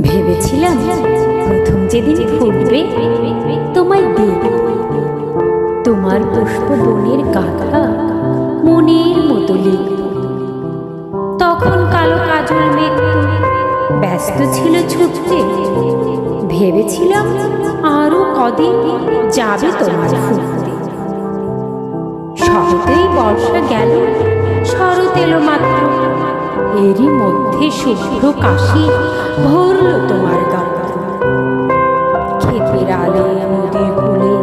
ভেবেছিলাম প্রথম যেদিন ফুটবে তোমায় দেব। তোমার পুষ্প বনের কাকা মনের মতো তখন কালো কাজল মেঘ ব্যস্ত ছিল ছুটতে। ভেবেছিলাম আরও কদিন যাবে তোমার ফুটতে। সহতেই বর্ষা গেল, শরৎ এলো মাত্র। এরই মধ্যে শুভ্র কাশি। ভরল তোমার গাত্র ক্ষেতের আলে নদীর কূলে,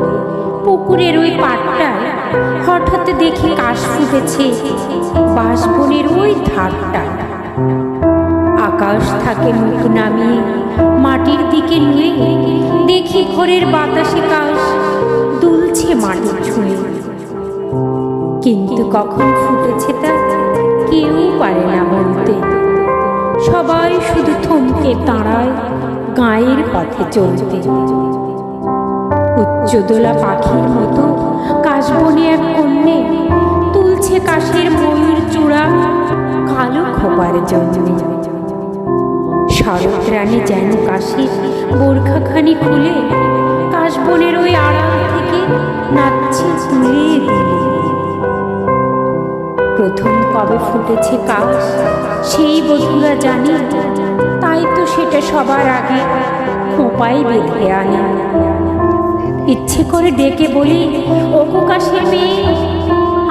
পুকুরের ওই পাটটায় হঠাৎ দেখি কাশ ফুটেছে বাঁশবনের ওই ধারটায়। আকাশ থাকে মুখ নামিয়ে, মাটির দিকে নুয়ে দেখি ভোরের বাতাসে কাশ দুলছে মাটির ছুঁয়ে। কিন্তু কখন ফুটেছে তা কেউ পারে না বলতে। সবাই শুধু থমকে দাঁড়ায় গায়ের পথে চলতে। উচ্চদোলা পাখির মতো কাশবনে এক কন্যে তুলছে কাশের ময়ূর চূড়া কালো খোপার জন্যে। শরৎ রানী যেন কাশির বোরখাখানি খুলে কাশবনের ওই আড়াল থেকে নাচছে তুলে। কবে ফুটেছে কাশ সেই বধুরা জানে, তাই তো সেটা সবার আগে খোঁপায় বেঁধে আনে। ইচ্ছে করে ডেকে বলি, ওগো কাশের মেয়ে,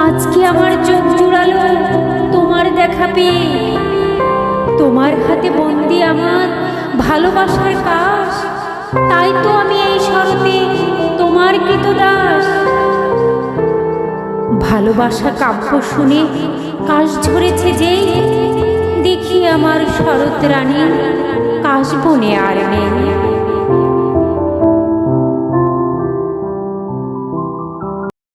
আজকে আমার চোখ জুড়ালো, তোমার দেখা পেয়ে। তোমার হাতে বন্দি আমার ভালোবাসার কাশ, তাই তো আমি এই শরতে তোমার কৃতদাস। ভালোবাসা কাব্য শুনে কাশ ঝরেছে যে দেখি আমার শরৎ রানী কাশ বনে আর নেই।